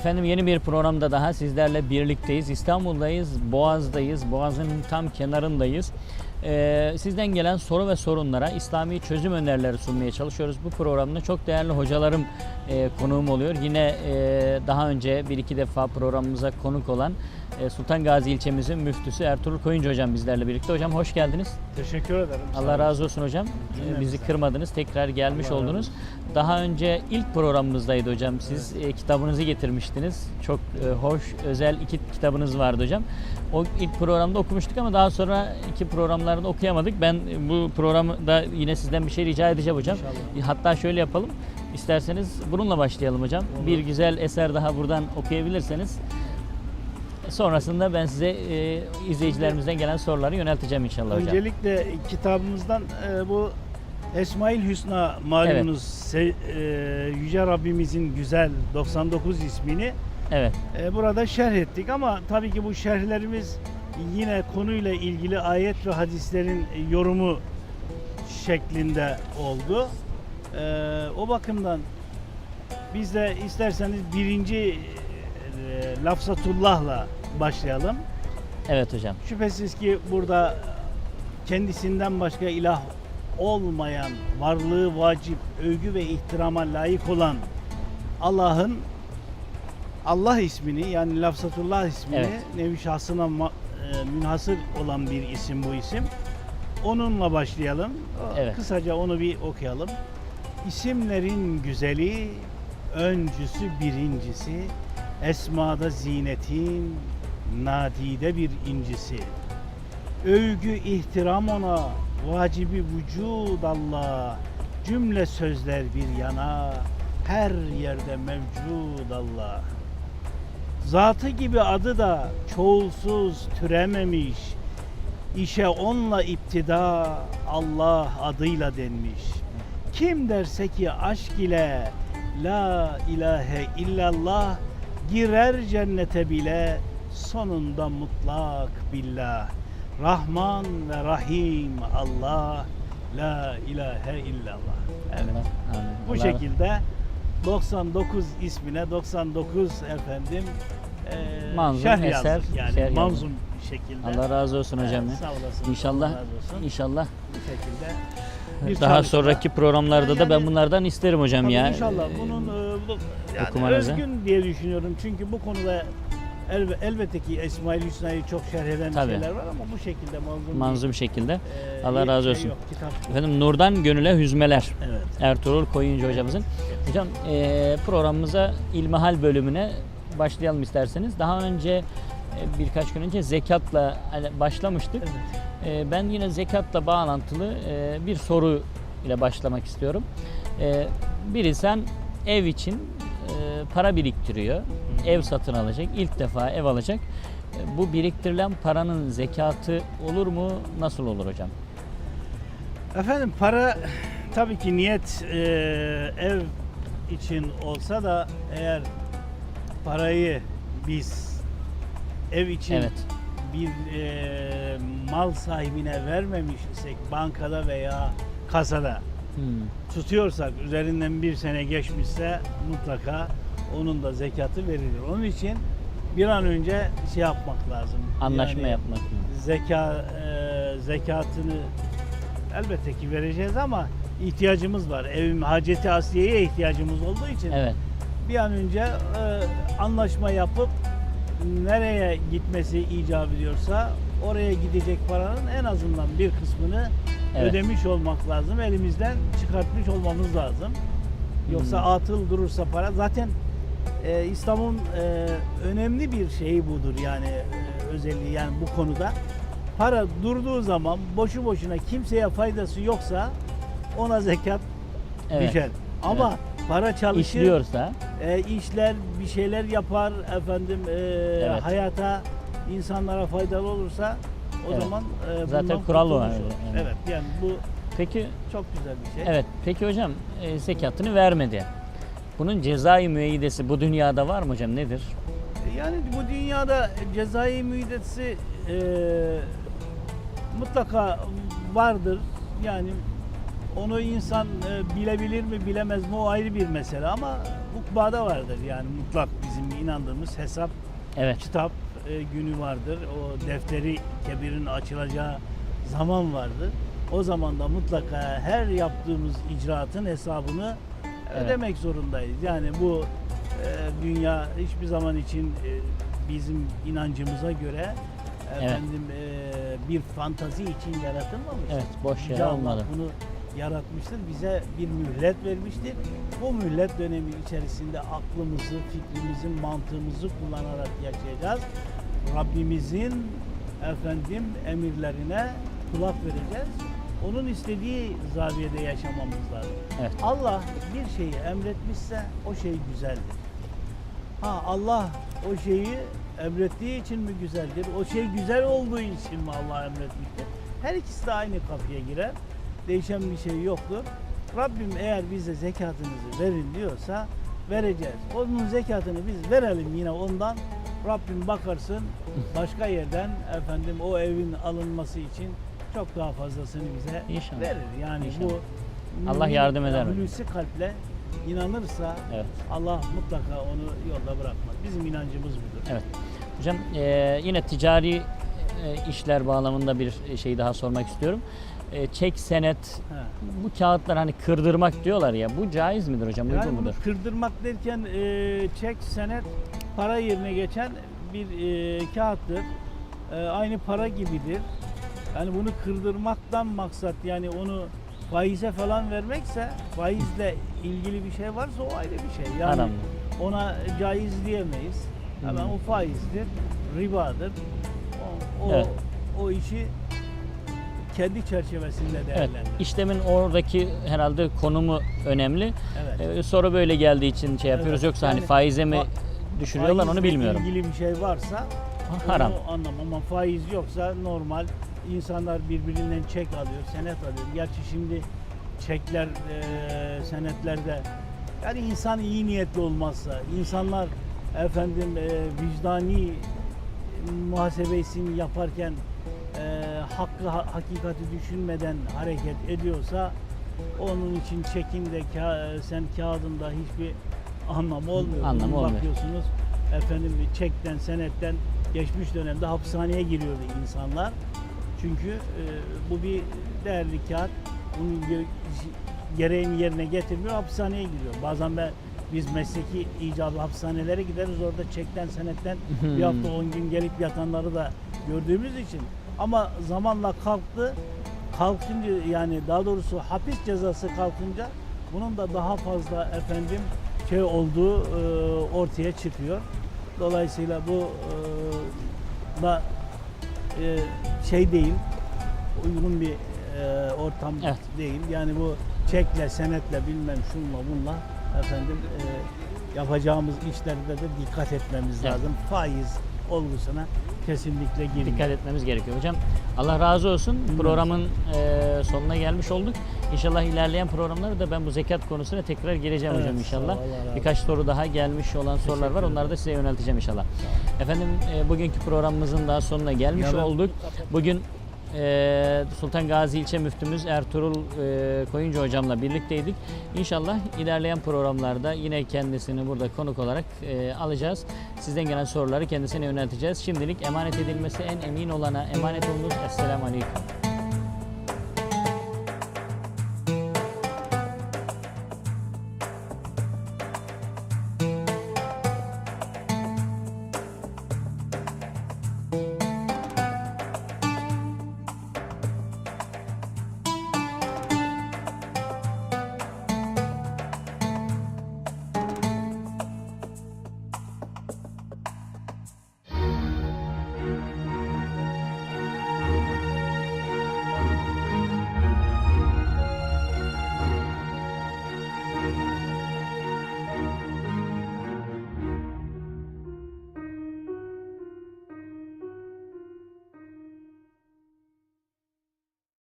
Efendim yeni bir programda daha sizlerle birlikteyiz. İstanbul'dayız, Boğaz'dayız, Boğaz'ın tam kenarındayız. Ee, sizden gelen soru ve sorunlara İslami çözüm önerileri sunmaya çalışıyoruz. Bu programda çok değerli hocalarım e, konuğum oluyor. Yine e, daha önce bir iki defa programımıza konuk olan e, Sultan Gazi ilçemizin müftüsü Ertuğrul Koyuncu hocam bizlerle birlikte. Hocam hoş geldiniz. Teşekkür ederim. Allah razı olsun hocam. Ee. Bizi kırmadınız. Tekrar gelmiş Allah oldunuz. Daha önce ilk programımızdaydı hocam. Siz e, kitabınızı getirmiştiniz. Çok e, hoş, özel iki kitabınız vardı hocam. O ilk programda okumuştuk ama daha sonra iki programlarda okuyamadık. Ben e, bu programda yine sizden bir şey rica edeceğim hocam. İnşallah. Hatta şöyle yapalım. İsterseniz bununla başlayalım hocam. Olur. Bir güzel eser daha buradan okuyabilirseniz. Sonrasında ben size e, izleyicilerimizden gelen soruları yönelteceğim inşallah hocam. Öncelikle kitabımızdan e, bu Esmail Hüsna malumunuz se- e, Yüce Rabbimizin güzel 99 ismini Evet. e, burada şerh ettik ama tabii ki bu şerhlerimiz yine konuyla ilgili ayet ve hadislerin yorumu şeklinde oldu. E, o bakımdan biz de isterseniz birinci e, lafzatullah'la başlayalım. Evet hocam. Şüphesiz ki burada kendisinden başka ilah olmayan, varlığı vacip, övgü ve ihtirama layık olan Allah'ın Allah ismini yani Lafzatullah ismini Evet. nevi şahsına e, münhasır olan bir isim bu isim. Onunla başlayalım. Evet. Kısaca onu bir okuyalım. İsimlerin güzeli, öncüsü birincisi, esmada zinetin, nadide bir incisi. Övgü ihtiram ona, vacibi vücud Allah, cümle sözler bir yana, her yerde mevcud Allah. Zatı gibi adı da çoğulsuz türememiş, işe onunla iptida Allah adıyla denmiş. Kim derse ki aşk ile la ilahe illallah girer cennete bile sonunda mutlak billah. Rahman ve Rahim Allah la ilahe illallah. Evet. Allah- amin. Bu Allah- şekilde 99 ismine 99 efendim eee Manzum, şerh eser, yazdık yani şerh yazdık. manzum şekilde. Allah razı olsun hocam. Evet, sağ olasın. İnşallah olsun. inşallah Bu şekilde bir daha çalışma. sonraki programlarda da ben Yani- bunlardan isterim hocam ya. İnşallah bunun e, bu, yani özgün diye düşünüyorum. Çünkü bu konuda elbe, elbette ki Esmail Hüsna'yı çok şerh eden Tabii. şeyler var ama bu şekilde manzum, manzum şekilde. e, Allah razı şey olsun. Yok, kitap yok. Efendim Nurdan Gönül'e hüzmeler. Evet. Ertuğrul Koyuncu hocamızın. Hocam eee, programımıza ilmihal bölümüne başlayalım isterseniz. Daha önce e, birkaç gün önce zekatla hani başlamıştık. Evet. Eee, ben yine zekatla bağlantılı eee, bir soru ile başlamak istiyorum. Eee bir insan ev için para biriktiriyor. Ev satın alacak. ilk defa ev alacak. E, Bu biriktirilen paranın zekatı olur mu? Nasıl olur hocam? Efendim para tabii ki niyet e, ev için olsa da eğer parayı biz ev için Evet. bir e, mal sahibine vermemiş isek bankada veya kasada Hmm. tutuyorsak üzerinden bir sene geçmişse mutlaka onun da zekatı verilir. Onun için bir an önce şey yapmak lazım. Anlaşma Yani yapmak lazım. Zeka e, zekatını elbette ki vereceğiz ama ihtiyacımız var. Evim haceti asliyeye ihtiyacımız olduğu için Evet. bir an önce e, anlaşma yapıp nereye gitmesi icap ediyorsa oraya gidecek paranın en azından bir kısmını Evet. ödemiş olmak lazım. Elimizden çıkartmış olmamız lazım. Yoksa Hmm. atıl durursa para zaten e, İslam'ın e, önemli bir şeyi budur yani e, özelliği yani bu konuda. Para durduğu zaman boşu boşuna kimseye faydası yoksa ona zekat Evet. düşer. Ama para çalışır, İşliyorsa e, işler, bir şeyler yapar, efendim e, hayata, insanlara faydalı olursa o Evet. zaman e, Zaten bundan kural kurtulmuş yani. Evet. Evet yani bu peki çok güzel bir şey. evet peki hocam e, zekatını vermedi. Bunun cezai müeyyidesi bu dünyada var mı hocam nedir? Yani bu dünyada cezai müeyyidesi e, mutlaka vardır. Yani onu insan e, bilebilir mi bilemez mi o ayrı bir mesele ama ukbada vardır yani mutlak bizim inandığımız hesap Evet. kitap e, günü vardır. O defteri kebirin açılacağı zaman vardır. O zaman da mutlaka her yaptığımız icraatın hesabını Evet. ödemek zorundayız. Yani bu e, dünya hiçbir zaman için e, bizim inancımıza göre Evet. efendim e, bir fantazi için yaratılmamıştır. Evet, boş yere olmadı. bunu yaratmıştır. Bize bir mühlet vermiştir. Bu mühlet dönemi içerisinde aklımızı, fikrimizi, mantığımızı kullanarak yaşayacağız. Rabbimizin efendim emirlerine kulak vereceğiz. Onun istediği zaviyede yaşamamız lazım. Evet. Allah bir şeyi emretmişse o şey güzeldir. Ha Allah o şeyi emrettiği için mi güzeldir? O şey güzel olduğu için mi Allah emretmiştir? Her ikisi de aynı kapıya girer. Değişen bir şey yoktur. Rabbim eğer bize zekatınızı verin diyorsa vereceğiz. Onun zekatını biz verelim yine ondan. Rabbim bakarsın başka yerden efendim o evin alınması için çok daha fazlasını bize İnşallah. verir. Yani İnşallah. bu Allah yardım eder? Hulusi kalple inanırsa Evet. Allah mutlaka onu yolda bırakmaz. Bizim inancımız budur. Evet. Hocam e, yine ticari e, işler bağlamında bir şey daha sormak istiyorum. E, çek, senet, bu kağıtlar hani kırdırmak diyorlar ya bu caiz midir hocam? Uygun Yani bunu mudur? kırdırmak derken e, çek, senet para yerine geçen bir e, kağıttır. E, aynı para gibidir. Yani bunu kırdırmaktan maksat yani onu faize falan vermekse faizle ilgili bir şey varsa o ayrı bir şey. Yani Anladım. ona caiz diyemeyiz. Hemen Hmm. o faizdir, ribadır. O, o, Evet. o işi kendi çerçevesinde Evet. değerlendirir. İşlemin oradaki herhalde konumu önemli. Evet. E, soru böyle geldiği için şey yapıyoruz. Evet. Yoksa hani Yani faize mi düşürüyorlar onu bilmiyorum. ilgili bir şey varsa Haram. anlamam ama faiz yoksa normal insanlar birbirinden çek alıyor, senet alıyor. Gerçi şimdi çekler, e, senetlerde yani insan iyi niyetli olmazsa, insanlar efendim e, vicdani muhasebesini yaparken hakkı ha- hakikati düşünmeden hareket ediyorsa onun için çekin de ka- sen kağıdında hiçbir anlamı olmuyor. Anlamı olmuyor. Bakıyorsunuz efendim çekten senetten geçmiş dönemde hapishaneye giriyordu insanlar. Çünkü e, bu bir değerli kağıt. Bunun ge- gereğini yerine getirmiyor, hapishaneye giriyor. Bazen ben biz mesleki icabı hapishanelere gideriz orada çekten senetten bir hafta on gün gelip yatanları da gördüğümüz için ama zamanla kalktı kalkınca yani daha doğrusu hapis cezası kalkınca bunun da daha fazla efendim şey olduğu e, ortaya çıkıyor. Dolayısıyla bu e, da e, şey değil, uygun bir e, ortam Evet. değil. Yani bu çekle, senetle bilmem şunla bunla efendim e, yapacağımız işlerde de dikkat etmemiz Evet. lazım. Faiz olgusuna kesinlikle girmiyor. Dikkat etmemiz gerekiyor hocam. Allah razı olsun. Programın e, sonuna gelmiş olduk. İnşallah ilerleyen programlarda da ben bu zekat konusuna tekrar gireceğim Evet, hocam inşallah. Birkaç soru daha gelmiş olan sorular var. Onları da size yönelteceğim inşallah. Efendim e, bugünkü programımızın daha sonuna gelmiş Ya olduk. Bugün Sultan Gazi ilçe müftümüz Ertuğrul e, Koyuncu hocamla birlikteydik. İnşallah ilerleyen programlarda yine kendisini burada konuk olarak e, alacağız. Sizden gelen soruları kendisine yönelteceğiz. Şimdilik emanet edilmesi en emin olana emanet olunuz. Esselamu Aleyküm.